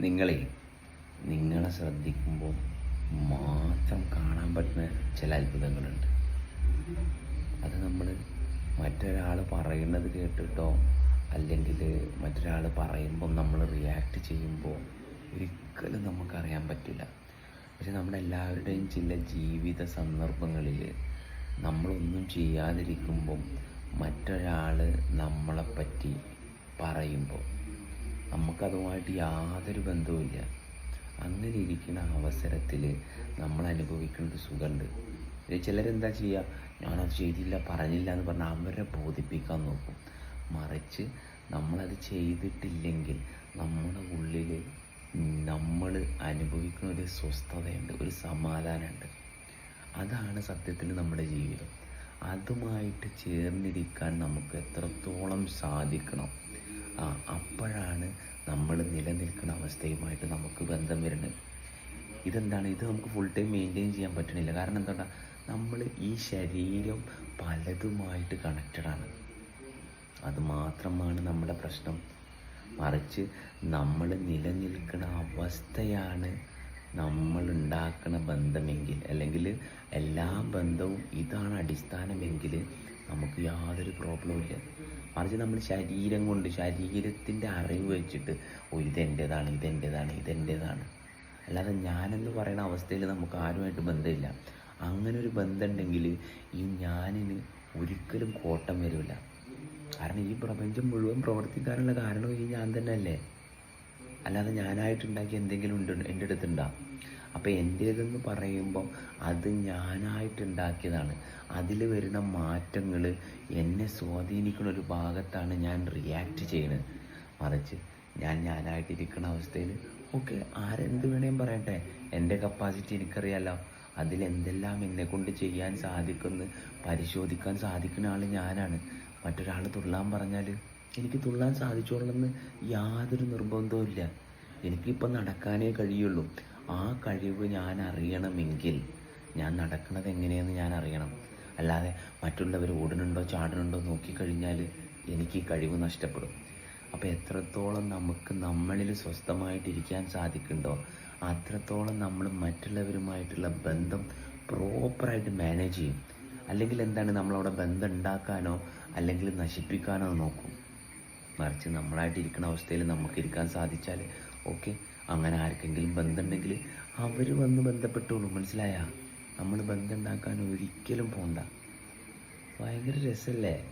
നിങ്ങളെ നിങ്ങളെ ശ്രദ്ധിക്കുമ്പോൾ മാത്രം കാണാൻ പറ്റുന്ന ചില അത്ഭുതങ്ങളുണ്ട്. അത് നമ്മൾ മറ്റൊരാൾ പറയുന്നത് കേട്ടിട്ടോ അല്ലെങ്കിൽ മറ്റൊരാൾ പറയുമ്പോൾ നമ്മൾ റിയാക്ട് ചെയ്യുമ്പോൾ ഒരിക്കലും നമുക്കറിയാൻ പറ്റില്ല. പക്ഷെ നമ്മുടെ എല്ലാവരുടെയും ചില ജീവിത സന്ദർഭങ്ങളിൽ നമ്മളൊന്നും ചെയ്യാതിരിക്കുമ്പം മറ്റൊരാൾ നമ്മളെപ്പറ്റി പറയുമ്പോൾ നമുക്കതുമായിട്ട് യാതൊരു ബന്ധവുമില്ല. അങ്ങനെ ഇരിക്കുന്ന അവസരത്തിൽ നമ്മൾ അനുഭവിക്കുന്ന ഒരു സുഖമുണ്ട് ചിലരെന്താ ചെയ്യുക ഞാനത് ചെയ്തില്ല പറഞ്ഞില്ല എന്ന് പറഞ്ഞാൽ അവരെ ബോധിപ്പിക്കാൻ നോക്കും. മറിച്ച് നമ്മളത് ചെയ്തിട്ടില്ലെങ്കിൽ നമ്മുടെ ഉള്ളിൽ നമ്മൾ അനുഭവിക്കുന്ന ഒരു സ്വസ്ഥതയുണ്ട് ഒരു സമാധാനമുണ്ട്. അതാണ് സത്യത്തിൽ നമ്മുടെ ജീവിതം. അതുമായിട്ട് ചേർന്നിരിക്കാൻ നമുക്ക് എത്രത്തോളം സാധിക്കണം? അപ്പോഴാണ് നമ്മൾ നിലനിൽക്കുന്ന അവസ്ഥയുമായിട്ട് നമുക്ക് ബന്ധം വരുന്നത്. ഇതെന്താണ്? ഇത് നമുക്ക് ഫുൾ ടൈം മെയിന്റെയിൻ ചെയ്യാൻ പറ്റണില്ല. കാരണം എന്താണ് നമ്മൾ ഈ ശരീരം പലതുമായിട്ട് കണക്റ്റഡാണ് അത് മാത്രമാണ് നമ്മുടെ പ്രശ്നം. മറിച്ച് നമ്മൾ നിലനിൽക്കുന്ന അവസ്ഥയാണ് നമ്മൾ ഉണ്ടാക്കുന്ന ബന്ധമെങ്കിൽ അല്ലെങ്കിൽ എല്ലാ ബന്ധവും ഇതാണ് അടിസ്ഥാനമെങ്കിൽ നമുക്ക് യാതൊരു പ്രോബ്ലവും ഇല്ല. മറിച്ച് നമ്മൾ ശരീരം കൊണ്ട് ശരീരത്തിന്റെ അറിവ് വെച്ചിട്ട് ഓ ഇതെന്റേതാണ് ഇതെന്റേതാണ് ഇതെന്റേതാണ് അല്ലാതെ ഞാനെന്ന് പറയുന്ന അവസ്ഥയിൽ നമുക്ക് ആരുമായിട്ട് ബന്ധമില്ല. അങ്ങനെ ഒരു ബന്ധമുണ്ടെങ്കിൽ ഈ ഞാനിന് ഒരിക്കലും കോട്ടം വരില്ല. കാരണം ഈ പ്രപഞ്ചം മുഴുവൻ പ്രവർത്തിക്കാനുള്ള കാരണം ഈ ഞാൻ തന്നെ അല്ലേ അല്ലാതെ ഞാനായിട്ടുണ്ടാക്കിയ എന്തെങ്കിലും ഉണ്ട്? എന്റെ അടുത്തുണ്ടാ? അപ്പോൾ എന്റേതെന്ന് പറയുമ്പോൾ അത് ഞാനായിട്ടുണ്ടാക്കിയതാണ്. അതിൽ വരുന്ന മാറ്റങ്ങൾ എന്നെ സ്വാധീനിക്കുന്ന ഒരു ഭാഗത്താണ് ഞാൻ റിയാക്റ്റ് ചെയ്യുന്നത് മറിച്ച് ഞാൻ ഞാനായിട്ടിരിക്കുന്ന അവസ്ഥയിൽ ഓക്കെ ആരെന്ത് വേണേം പറയട്ടെ. എന്റെ കപ്പാസിറ്റി എനിക്കറിയാലോ. അതിലെന്തെല്ലാം എന്നെ കൊണ്ട് ചെയ്യാൻ സാധിക്കുമെന്ന് പരിശോധിക്കാൻ സാധിക്കുന്ന ആൾ ഞാനാണ്. മറ്റൊരാൾ തുള്ളാൻ പറഞ്ഞാൽ എനിക്ക് തുള്ളാൻ സാധിച്ചോളെന്ന് യാതൊരു നിർബന്ധവും ഇല്ല എനിക്കിപ്പോൾ നടക്കാനേ കഴിയുള്ളൂ. ആ കഴിവ് ഞാൻ അറിയണമെങ്കിൽ ഞാൻ നടക്കുന്നത് എങ്ങനെയെന്ന് ഞാൻ അറിയണം അല്ലാതെ മറ്റുള്ളവർ ഓടുന്നുണ്ടോ ചാടുന്നുണ്ടോ നോക്കിക്കഴിഞ്ഞാൽ എനിക്ക് ഈ കഴിവ് നഷ്ടപ്പെടും. അപ്പോൾ എത്രത്തോളം നമുക്ക് നമ്മളിൽ സ്വസ്ഥമായിട്ടിരിക്കാൻ സാധിക്കുന്നുണ്ടോ അത്രത്തോളം നമ്മൾ മറ്റുള്ളവരുമായിട്ടുള്ള ബന്ധം പ്രോപ്പറായിട്ട് മാനേജ് ചെയ്യും. അല്ലെങ്കിൽ എന്താണ് നമ്മളവിടെ ബന്ധം ഉണ്ടാക്കാനോ അല്ലെങ്കിൽ നശിപ്പിക്കാനോ നോക്കും. മറിച്ച് നമ്മളായിട്ട് ഇരിക്കുന്ന അവസ്ഥയിൽ നമുക്ക് ഇരിക്കാൻ സാധിച്ചാൽ ഓക്കെ അങ്ങനെ ആർക്കെങ്കിലും ബന്ധമുണ്ടെങ്കിൽ അവർ വന്ന് ബന്ധപ്പെട്ടോളൂ മനസ്സിലായാ? നമ്മൾ ബന്ധം ഉണ്ടാക്കാൻ ഒരിക്കലും പോണ്ട. ഭയങ്കര രസമല്ലേ?